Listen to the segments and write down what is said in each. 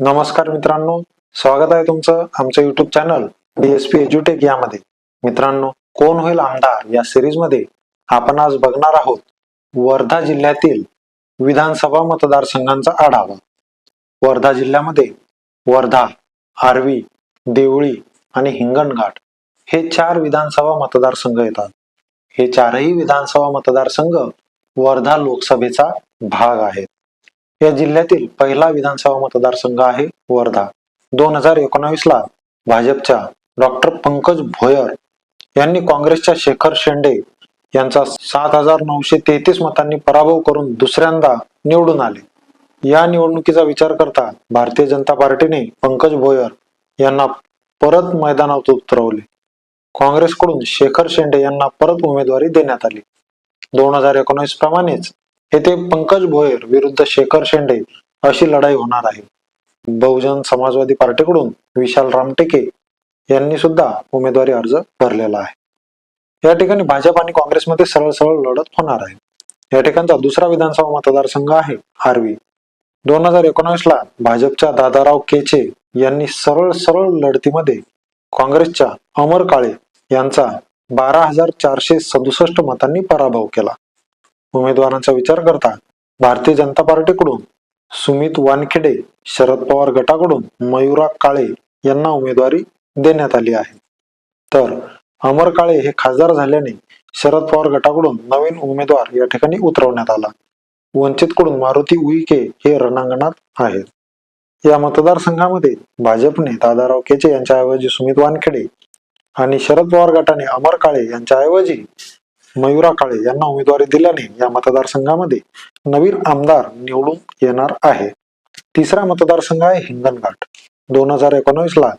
नमस्कार मित्रांनो स्वागत आहे तुमचं आमचं युट्यूब चॅनल डीएसपी एज्युटेक यामध्ये. मित्रांनो कोण होईल आमदार या सिरीजमध्ये आपण आज बघणार आहोत वर्धा जिल्ह्यातील विधानसभा मतदारसंघांचा आढावा. वर्धा जिल्ह्यामध्ये वर्धा आर्वी देवळी आणि हिंगणघाट हे चार विधानसभा मतदारसंघ येतात. हे चारही विधानसभा मतदारसंघ वर्धा लोकसभेचा भाग आहेत. या जिल्ह्यातील पहिला विधानसभा मतदारसंघ आहे वर्धा. दोन हजार एकोणावीस ला भाजपच्या डॉक्टर पंकज भोयर यांनी काँग्रेसच्या शेखर शेंडे यांचा सात हजार नऊशे तेहतीस मतांनी पराभव करून दुसऱ्यांदा निवडून आले. या निवडणुकीचा विचार करता भारतीय जनता पार्टीने पंकज भोयर यांना परत मैदानात उतरवले. काँग्रेसकडून शेखर शेंडे यांना परत उमेदवारी देण्यात आली. दोन हजार एकोणावीस प्रमाणेच येथे पंकज भोयर विरुद्ध शेखर शेंडे अशी लढाई होणार आहे. बहुजन समाजवादी पार्टीकडून विशाल रामटेके यांनी सुद्धा उमेदवारी अर्ज भरलेला आहे. या ठिकाणी भाजप आणि काँग्रेसमध्ये सरळ सरळ लढत होणार आहे. या ठिकाणचा दुसरा विधानसभा मतदारसंघ आहे आर्वी. दोन हजार एकोणावीस ला भाजपच्या दादाराव केचे यांनी सरळ सरळ लढतीमध्ये काँग्रेसच्या अमर काळे यांचा बारा हजार चारशे सदुसष्ट मतांनी पराभव केला. उमेदवारांचा विचार करता भारतीय जनता पार्टीकडून सुमित वानखेडे शरद पवार गटाकडून मयुरा काळे यांना उमेदवारी देण्यात आली आहे. तर अमर काळे हे खासदार झाल्याने शरद पवार गटाकडून नवीन उमेदवार या ठिकाणी उतरवण्यात आला. वंचितकडून मारुती उईके हे रणांगणात आहेत. या मतदारसंघामध्ये भाजपने दादाराव केचे यांच्याऐवजी सुमित वानखेडे आणि शरद पवार गटाने अमर काळे यांच्याऐवजी मयुरा काळे यांना उमेदवारी दिल्याने या मतदारसंघामध्ये नवीन आमदार निवडून येणार आहे. तिसरा मतदारसंघ आहे हिंगणघाट. दोन हजार एकोणावीस ला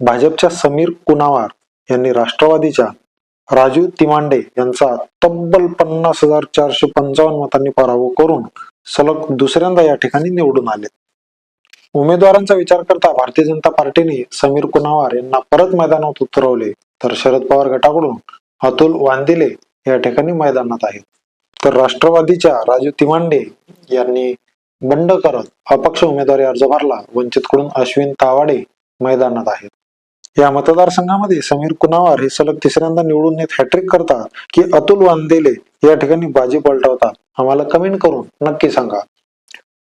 भाजपच्या समीर कुनावार यांनी राष्ट्रवादीच्या राजू तिमांडे यांचा तब्बल पन्नास हजार चारशे पंचावन्न मतांनी पराभव करून सलग दुसऱ्यांदा या ठिकाणी निवडून आले. उमेदवारांचा विचार करता भारतीय जनता पार्टीने समीर कुनावार यांना परत मैदानात उतरवले तर शरद पवार गटाकडून अतुल वांदिले या ठिकाणी मैदानात आहेत. तर राष्ट्रवादीच्या राजू तिमांडे यांनी बंड करत अपक्ष उमेदवारी अर्ज भरला. वंचितकडून अश्विन तावाडे मैदानात आहेत. या मतदारसंघामध्ये समीर कुनावार हे सलग तिसऱ्यांदा निवडून येत हॅट्रिक करतात की अतुल वांदेले या ठिकाणी बाजी पलटवतात. आम्हाला कमेंट करून नक्की सांगा.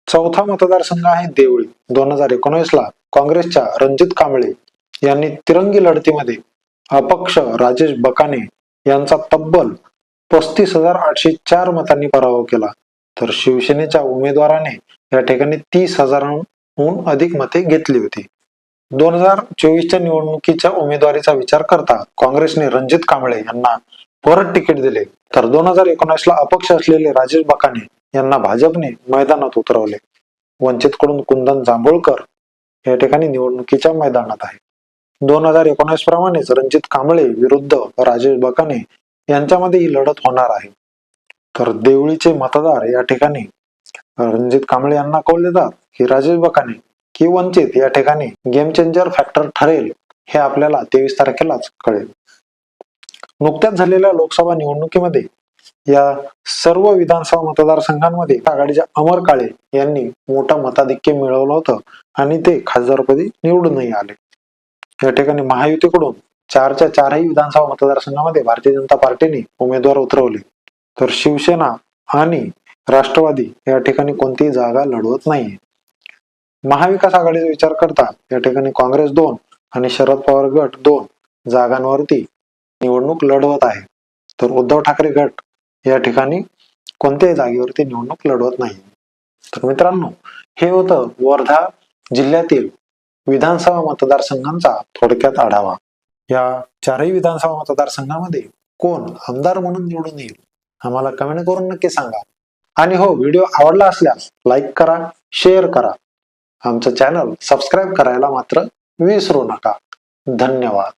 चौथा मतदारसंघ आहे देवळी दोन हजार एकोणीस ला काँग्रेसच्या रणजित कांबळे यांनी तिरंगी लढतीमध्ये अपक्ष राजेश बकाने यांचा तब्बल पस्तीस हजार आठशे चार मतांनी पराभव केला. तर शिवसेनेच्या उमेदवाराने या ठिकाणी तीस हजारांहून अधिक मते घेतली होती. दोन हजार चोवीसच्या निवडणुकीच्या उमेदवारीचा विचार करता काँग्रेसने रणजित कांबळे यांना परत तिकीट दिले. तर दोन हजार एकोणीसला अपक्ष असलेले राजेश बकाने यांना भाजपने मैदानात उतरवले. वंचितकडून कुंदन जांभूळकर या ठिकाणी निवडणुकीच्या मैदानात आहे दोन हजार एकोणीस प्रमाणेच रणजित कांबळे विरुद्ध राजेश बकाने यांच्यामध्ये ही लढत होणार आहे. तर देवळीचे मतदार या ठिकाणी रणजित कांबळे यांना कौल देतात की राजेश बकाने की वंचित या ठिकाणी गेम चेंजर फॅक्टर ठरेल हे आपल्याला तेवीस तारखेलाच कळेल. नुकत्याच झालेल्या लोकसभा निवडणुकीमध्ये या सर्व विधानसभा मतदारसंघांमध्ये आघाडीच्या अमर काळे यांनी मोठा मताधिक्य मिळवलं होतं आणि ते खासदारपदी निवडूनही आले. या ठिकाणी महायुतीकडून चारच्या चारही विधानसभा मतदारसंघामध्ये भारतीय जनता पार्टीने उमेदवार उतरवले. तर शिवसेना आणि राष्ट्रवादी या ठिकाणी कोणतीही जागा लढवत नाहीये. महाविकास आघाडीचा विचार करता या ठिकाणी काँग्रेस दोन आणि शरद पवार गट दोन जागांवरती निवडणूक लढवत आहे. तर उद्धव ठाकरे गट या ठिकाणी कोणत्याही जागेवरती निवडणूक लढवत नाही. तर मित्रांनो हे होतं वर्धा जिल्ह्यातील विधानसभा मतदारसंघांचा थोडक्यात आढावा. या चारही विधानसभा मतदारसंघामध्ये कोण आमदार म्हणून निवडून येईल? आम्हाला कमेंट करून नक्की सांगा. आणि हो व्हिडिओ आवडला असल्यास लाईक करा शेअर करा. आमचं चॅनल सबस्क्राईब करायला मात्र विसरू नका. धन्यवाद.